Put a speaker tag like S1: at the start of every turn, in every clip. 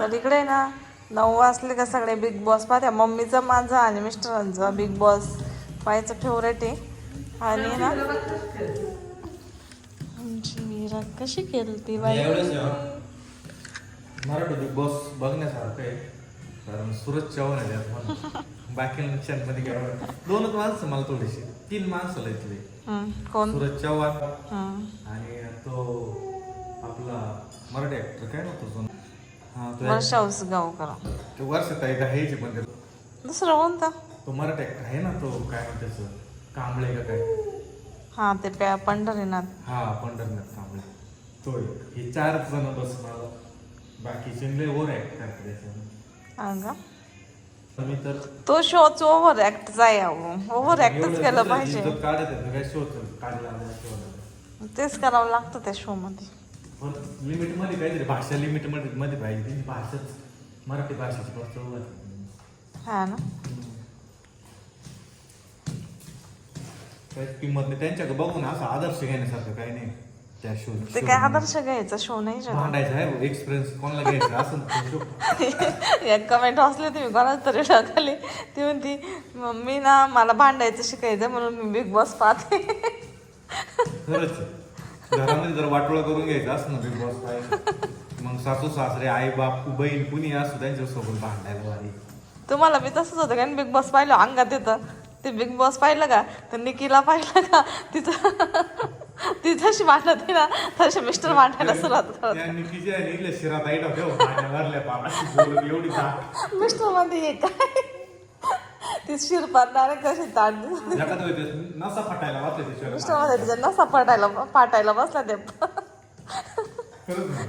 S1: तर इकडे ना नऊ वाजले का सगळे बिग बॉस पाहत्या मम्मीचं माझं आणि मिस्टरांचं बिग बॉस पाहायचं फेवरेट आहे. आणि ना आमची मीरा कशी केली ती बाई
S2: मराठी बिग बॉस बघण्यासारखं आहे. कारण सूरज चव्हाण आहे त्यात. बाकी मध्ये काय दोनच माणसं मला थोडीशी. तीन माणसं
S1: हम्म, कोण?
S2: सूरज चव्हाण. आणि तो आपला मराठी ऍक्टर काय नव्हतं
S1: वर्षा उसगावकर
S2: तो वर्षात आहे हेच पण ते-
S1: दुसरं कोणता?
S2: तो मराठी आहे ना तो काय म्हणते त्याचं कांबळे का काय?
S1: हा ते प्या पंढरीनाथ.
S2: हा पंढरनाथ कांबळे. तो एक. हे चारच जण बस मला बाकी चिंगले ओर ऍक्ट करते त्याच्यामध्ये.
S1: हा का?
S2: मी तर
S1: तो शोच ओव्हर ऍक्ट आहे ओव्हर ऍक्टच
S2: एवढं
S1: केलं
S2: दुसरं
S1: पाहिजे.
S2: काढत काय शोध काढला शोध
S1: तेच करावं लागतं त्या शो मध्ये.
S2: लिमिटमध्ये काहीतरी भाषा लिमिटमध्ये मध्ये पाहिजे. त्यांची भाषाच मराठी भाषेची उभा
S1: हा ना.
S2: काहीच किंमत नाही. त्यांच्याकडे बघून असं आदर्श घेण्यासारखं काही नाही. त्या शो
S1: ते काय आदर्श घ्यायचा? शो नाही शो
S2: भांडायचं आहे एक्सपिरियन्स कोणाला घ्यायचं असं.
S1: एक कमेंट वाचली होती मी कोणाच तरी टाकली. ती म्हणती मी ना मला भांडायचं शिकायचं म्हणून मी बिग बॉस पाहते.
S2: खरंच आहे. घरामध्ये जर वाटोळं करून घ्यायचं असं ना बिग बॉस मग सासू सासरे आई बाप बहीण कुणी असो त्यांच्यासोबत भांडायला वारी.
S1: तुम्हाला मी तसंच होतं कारण बिग बॉस पाहिलं अंगात येतं. ते बिग बॉस पाहिलं का? तर निकीला पाहिलं का? तिथं ती जशी भांडत ना तसे मिस्टर भांडायला सुरुवात करत
S2: निकीच्या शिरात आई भरल्या एवढी
S1: मिस्टरमध्ये काय? ती शिरपात डायरेक्ट कशी ताट.
S2: जगात होते नसा फटायला वाचले ते
S1: तिच्या नसा पाटायला पाटायला बसला ते.
S2: खरंच ना.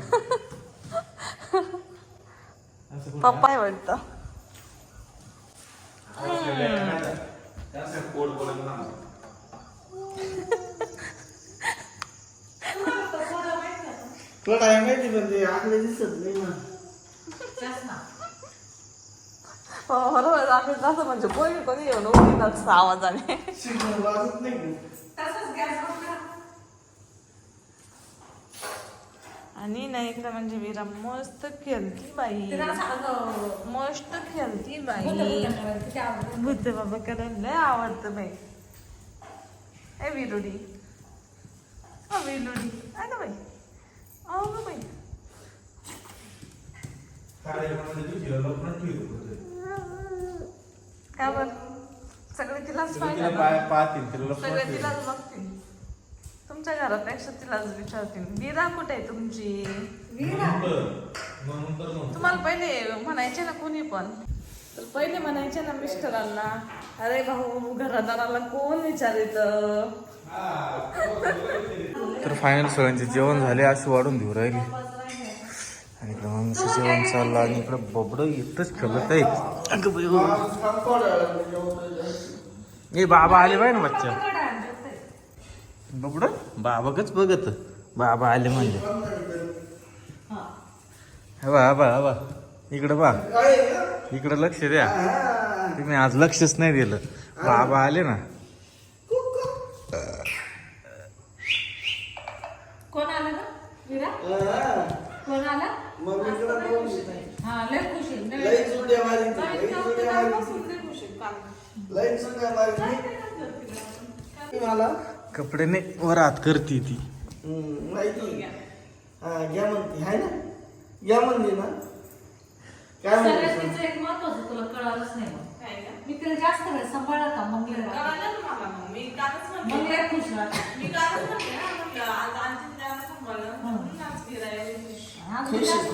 S2: असं कोण-
S1: पप्पा आहे वाटतं.
S2: असं कोड बोलत ना.
S3: तुला काय माहिती पण ते आकडे दिसत नाही ना
S1: बरोबर आम्ही तसं म्हणजे कोणी कोणी येऊन उभी नसतं आवाजाने
S3: सिग्नल वाजत नाही का?
S1: आणि ना इकडे म्हणजे विरा मस्त खेळती बाई. मस्त खेळती बाई. भूत बाबा करायला लय आवडतं बाई. ए विरुडी अ विरुडी आहे ना बाई. अहो बाई. का बर सगळे तिलाच
S2: तिला
S1: पाहिजे सगळे. तिलाच बघतील. तुमच्या घरापेक्षा तिलाच विचारतील. विरा कुठे आहे तुमची. तुम्हाला पहिले म्हणायचे ना कोणी पण? तर पहिले म्हणायचे ना मिस्टरांना अरे भाऊ घरादाराला कोण विचारित?
S2: तर फायनल सगळ्यांचे जेवण झाले अशी वाढून देऊ राहिली. माणसं जेवण चाललं आणि इकडं बबड इथंच खेळत आहे. हो. ए बाबा आले बाय ना बच्चा बबड? बाबाकच बघत. बाबा आले म्हणजे हवा हवा हवा इकडं बा? इकडं लक्ष द्या. तुम्ही आज लक्षच नाही दिलं. बाबा आले ना.
S4: कोण आलं
S3: मग.
S4: हा लय खुश आहे. लय-
S3: लई सुट्ट्या मारीत
S4: काय
S3: होती, लई
S4: करते
S3: सुट्ट्या
S4: काय
S3: मारीत
S4: बसून
S3: होती.
S4: लय खुश आहे काम.
S3: लई सुट्ट्या मारीत होती. मला
S2: कपडे नाही वर हात करते ती.
S3: हम्म, माहिती हा घ्या म्हणते हाय ना? घ्या म्हणते ना? काय
S4: सगळ्यात
S3: म्हणते
S4: तिचं एक महत्वाचं तुला कळालंच नाही मग. मी तिला जास्त वेळ सांभाळला मंगल्या खुश राहते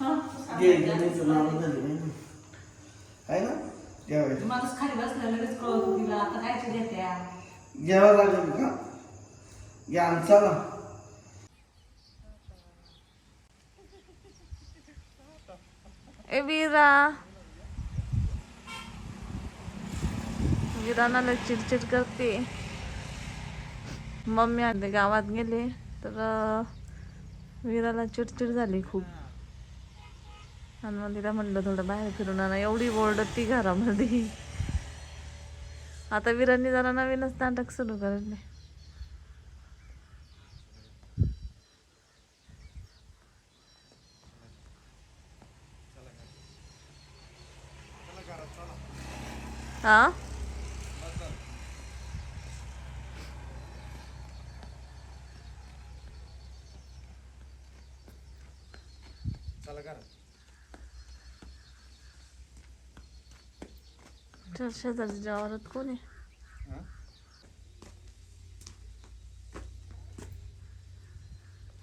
S4: हा,
S3: खुश नाव आहे ना? घ्यावायचं
S4: माणूस खाली बसला लगेच कळत होती तिला आता काय ते देत्या
S3: घ्यावं लागेल का? घ्या आणि चला.
S1: ए वीरा. वीराना लय चिडचिड करते. मम्मी आले गावात गेले तर अं, वीराला चिडचिड झाली खूप. आणि तिला म्हणलं थोडं बाहेर फिरून आणा. एवढी ओरडत ती घरामध्ये. आता वीरांनी जरा नवीनच नाटक सुरू करत नाही हा
S2: चल
S1: शेजारच्या वावरात कोण आहे?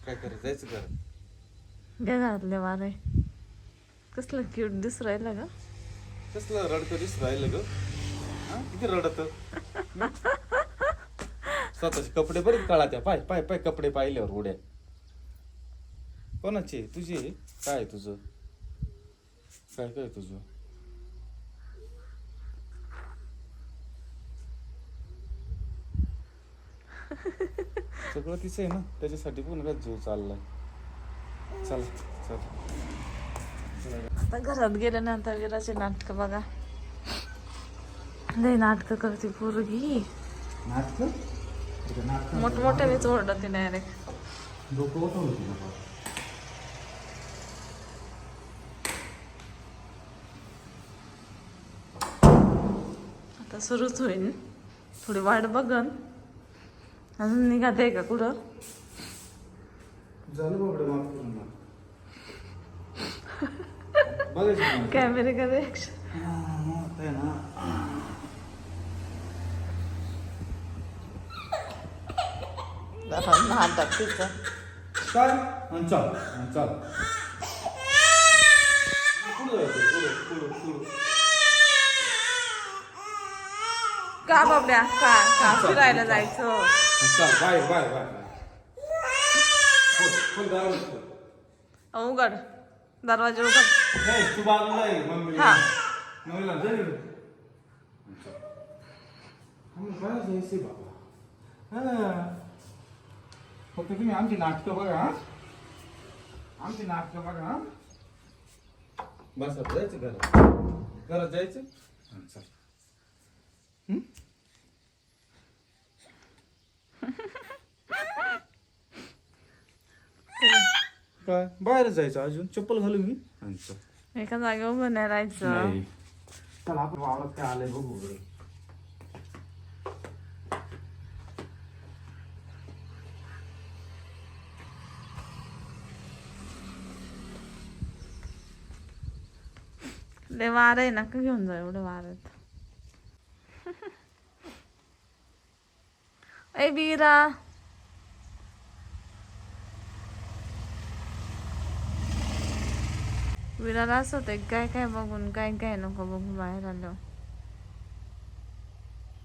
S2: काय करत जायचं कर
S1: घ्या घरातले वारे कसलं क्यूट दिसू राहिलं ग
S2: कसलं रडतं दिसत राहिलं ग हा? किती रडत स्वतःचे कपडे बरेच काळा त्या पाय पाय पाय कपडे पाहिल्यावर उड्या कोणाचे तुझे काय आहे तुझं काय काय आहे तुझं सगळं तिचं आहे ना त्याच्यासाठी पण का जीव चाललाय. चला चला.
S1: आता घरात गेल्यानंतर विराचे नाटक बघा. लय नाटक करते पोरगी.
S2: नाटक? नाटक
S1: मोठमोठ्यानेच ओरडते डायरेक्ट. आता सुरूच होईल थोडी वाट बघन. अजून निघाते का कुठं?
S2: झालं बाबडे माफ करून मला. बघायचं मला.
S1: कॅमेरे कडे
S2: हा, आहे
S1: नाटक तिचं
S2: चल चल चल.
S1: का बाबड्या का का फिरायला जायचं
S2: चल दरवाजा खोल.
S1: अहो, उघड दरवाजा उघड
S2: तू बाजूला आहे मम्मी
S1: हा.
S2: मम्मीला जा इकडे. आणि चल. आम्ही बाहेर जायचंय बाबा हा. फक्त तुम्ही आमची नाटकं बघा हा? आमची नाटकं बघा हा? बस आता जायचं घरात घरात जायचं चल काय? बाहेर जायचं अजून. चप्पल घालू मी.
S1: एका जागेवर उभं नाही. राहायचं
S2: नाही चल आपण वावरात काय आलंय बघू बरं.
S1: लय वार आहे नका घेऊन जा एवढं वारत ए बीरा विराला असं होतं काय काय बघून काय काय नको बघू बाहेर आलो